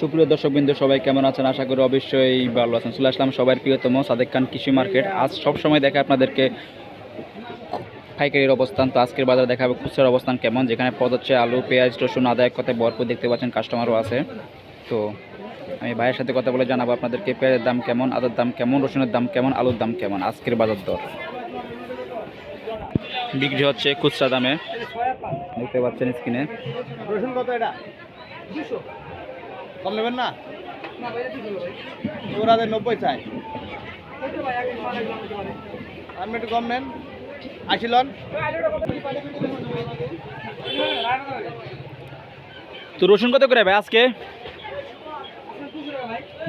সুপ্রিয় দর্শকবৃন্দ, সবাই কেমন আছেন? আশা করি অবশ্যই ভালো আছেন। চলে আসলাম সবার প্রিয়তম সাদেক খান কৃষি মার্কেট। আজ সব সময় দেখা আপনাদেরকে পাইকারির অবস্থান। তো আজকের বাজারে দেখাবে খুচরার অবস্থান কেমন, যেখানে পদ হচ্ছে আলু, পেঁয়াজ, রসুন, আদা এক কথায় ভরপুর দেখতে পাচ্ছেন কাস্টমারও আছে। তো আমি ভাইয়ের সাথে কথা বলে জানাব আপনাদেরকে পেঁয়াজের দাম কেমন, আদার দাম কেমন, রসুনের দাম কেমন, আলুর দাম কেমন, আজকের বাজার দর। বিক্রি হচ্ছে খুচরা দামে। দেখতে পাচ্ছেন স্ক্রিনে কম নেবেন না? ওরা নব্বই চাই। আপনি একটু কম নেন। আশি তো রসুন কত করে ভাই আজকে?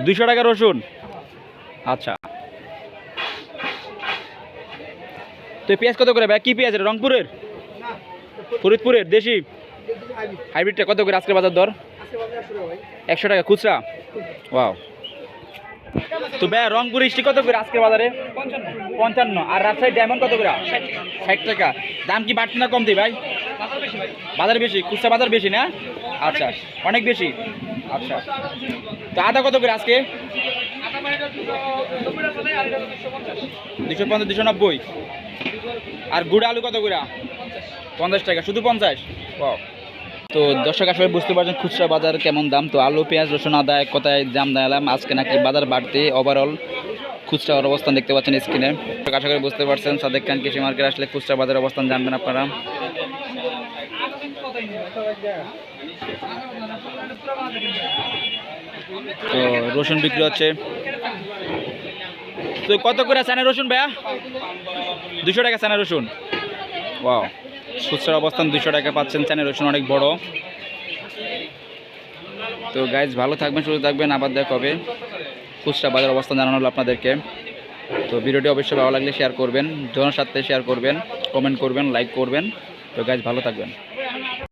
দুইশো টাকা রসুন। আচ্ছা। তো পেঁয়াজ কত করে ভাই? কি পেঁয়াজ রংপুরের? ফরিদপুরের? দেশি? হাইব্রিডটা কত করে আজকের বাজার দর? একশো টাকা। খুচরা? ওয়াও। তো ভাই রংপুর স্টিক কত করে আজকের বাজারে? পঞ্চান্ন। আর রাজশাহী ডায়মন্ড কত করে? ষাট টাকা। দাম কি বাড়ছে না কমতি ভাই? বাজার বেশি। খুচরা বাজার বেশি না? আচ্ছা। অনেক বেশি। আচ্ছা। তো আদা কত করে আজকে? দুশো পঞ্চাশ দুশো নব্বই। আর গুড় আলু কত করে? পঞ্চাশ টাকা। শুধু পঞ্চাশ? Wow. তো দর্শক, আসলে বুঝতে পারছেন খুচরা বাজার কেমন দাম? তো আলু, পেঁয়াজ, রসুন, আদা কথায় দাম দেখালাম আজকে নাকি বাজার বাড়তে। ওভারঅল খুচরার অবস্থান দেখতে পাচ্ছেন স্ক্রিনে। আশা করি বুঝতে পারছেন, সাদেক খান কৃষি মার্কেট আসলে খুচরা বাজার অবস্থান জানবেন আপনারা। তো রসুন বিক্রি হচ্ছে। তো কত করে চানা রসুন ভাইয়া? দুশো টাকা চানা রসুন। ওয়াও খুচরা অবস্থান দুশো টাকা পাচ্ছেন, চ্যানেল রসুন অনেক বড়। তো গাইজ ভালো থাকবেন, সুস্থ থাকবেন, আবার দেখা হবে। খুচরা বাজার অবস্থান জানানো হলো আপনাদেরকে। তো ভিডিওটি অবশ্যই ভালো লাগলে শেয়ার করবেন জনের শেয়ার করবেন কমেন্ট করবেন লাইক করবেন। তো গাইজ ভালো থাকবেন।